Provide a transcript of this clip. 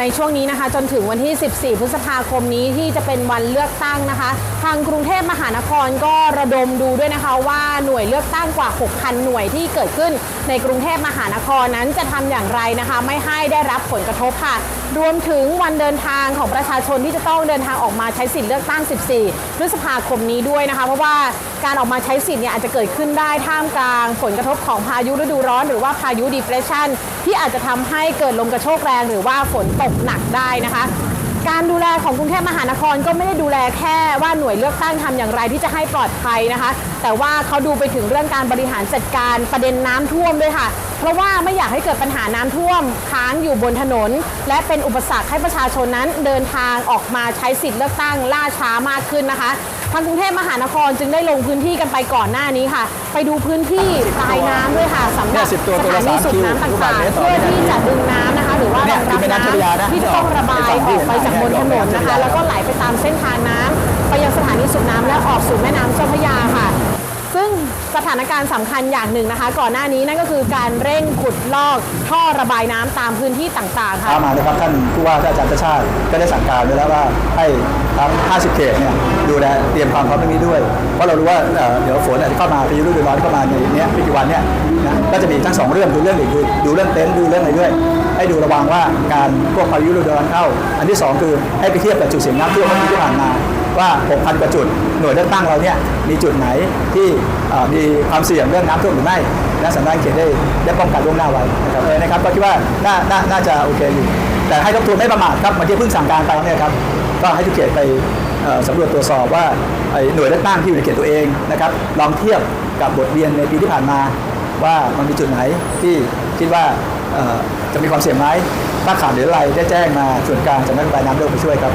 ในช่วงนี้นะคะ จนถึงวันที่ 14 พฤษภาคมนี้ที่จะเป็นวันเลือกตั้งนะคะ ทางกรุงเทพมหานครก็ระดมดูด้วยนะคะว่าหน่วยเลือกตั้งกว่า 6,000 หน่วยที่เกิดขึ้นในกรุงเทพมหานครนั้นจะทำอย่างไรนะคะ ไม่ให้ได้รับผลกระทบค่ะ รวมถึงวันเดินทางของประชาชนที่จะต้องเดินทางออกมาใช้สิทธิ์เลือกตั้ง 14 พฤษภาคมนี้ด้วยนะคะ เพราะว่าการออกมาใช้สิทธิ์เนี่ยอาจจะเกิดขึ้นได้ท่ามกลางผลกระทบของพายุฤดูร้อน หรือว่าพายุดีเพรสชันที่อาจจะทำให้เกิดลมกระโชกแรง หรือว่าฝนตกหนักได้นะคะ การดูแลของกรุงเทพมหานครก็ไม่ได้ดูแลแค่ว่าหน่วยเลือกตั้งทำอย่างไรที่จะให้ปลอดภัยนะคะ แต่ว่าเขาดูไปถึงเรื่องการบริหารจัดการประเด็นน้ำท่วมด้วยค่ะ เพราะว่าไม่อยากให้เกิดปัญหาน้ำท่วมค้างอยู่บนถนน และเป็นอุปสรรคให้ประชาชนนั้นเดินทางออกมาใช้สิทธิ์เลือกตั้งล่าช้ามากขึ้นนะคะทางกรุงเทพมหานครจึงได้ลงพื้นที่กันไปก่อนหน้านี้ค่ะ ไปดูพื้นที่ปลายน้ำด้วยค่ะสำหรับเนี่ย10ตัวสตัวถาละนีสามสูบคิวน้ำลูกต่าบาศงก์เมตๆรต่อเพื่อวินาทีที่จะดึงน้ำนะคะ หรือว่าเนี่รยองคือรับแม่น้ำเจ้าพระยานะน้ำที่จะต้องระบายออกไปจากบนถนนนะคะ แล้วก็ไหลไปตามเส้นทางน้ำไปยังสถานีสูบน้ำและออกสู่แม่น้ำเจ้าพระยาค่ะซึ่ งสถานการณ์สำคัญอย่างหนึ่งนะคะ ก่อนหน้านี้นั่นก็คือการเร่งขุดลอกท่อระบายน้ำตามพื้นที่ต่างๆค่ะ ตามมานะครับท่านผู้ว่าท่านอาจารย์ชาติชาติก็ได้สั่งการไว้แล้วว่าให้ทั้ง 50 เขตเนี่ยดูแลเตรียมความพร้อมเรื่องนี้ด้วย เพราะเรารู้ว่าเอ่อเดี๋ยวฝนอาจจะเข้ามาพายุฤดูร้อนเข้ามาในเนี้ยไม่กี่วันเนี่ยนะก็จะมีทั้งสองเรื่องดูเรื่องหนึ่งคือดูเรื่องเต็นท์ดูเรื่องอะไรด้วย ให้ดูระวังว่าการพวกพายุฤดูร้อนเข้า อันที่สองคือให้ไปเทียบกับจุดเสี่ยงน้ำท่วมที่ผ่านมา ว่า 6,000 กว่าจุด หน่วยเลือกตั้งเราเนี่ยมีจุดไหนที่มีความเสี่ยงเรื่องน้ำท่วมหรือไม่และสำนักงานเขตได้ได้ป้องกันล่วงหน้าไว้นะครับเลยนะครับก็คิดว่าน่าน่าน่าจะโอเคอยู่ แต่ให้ทบทวนไม่ประมาทครับเมื่อกี้เพิ่งสั่งการไปเนี่ยครับก็ให้ทุกเขตไปสำรวจตรวจสอบว่าหน่วยเลือกตั้งที่อยู่ในเขตตัวเองนะครับลองเทียบกับบทเรียนในปีที่ผ่านมาว่ามันมีจุดไหนที่คิดว่าจะมีความเสี่ยงไหมถ้าขาดหรืออะไรได้แจ้งมาส่วนกลางจะไม่ระบายน้ำเร็วไปช่วยครับ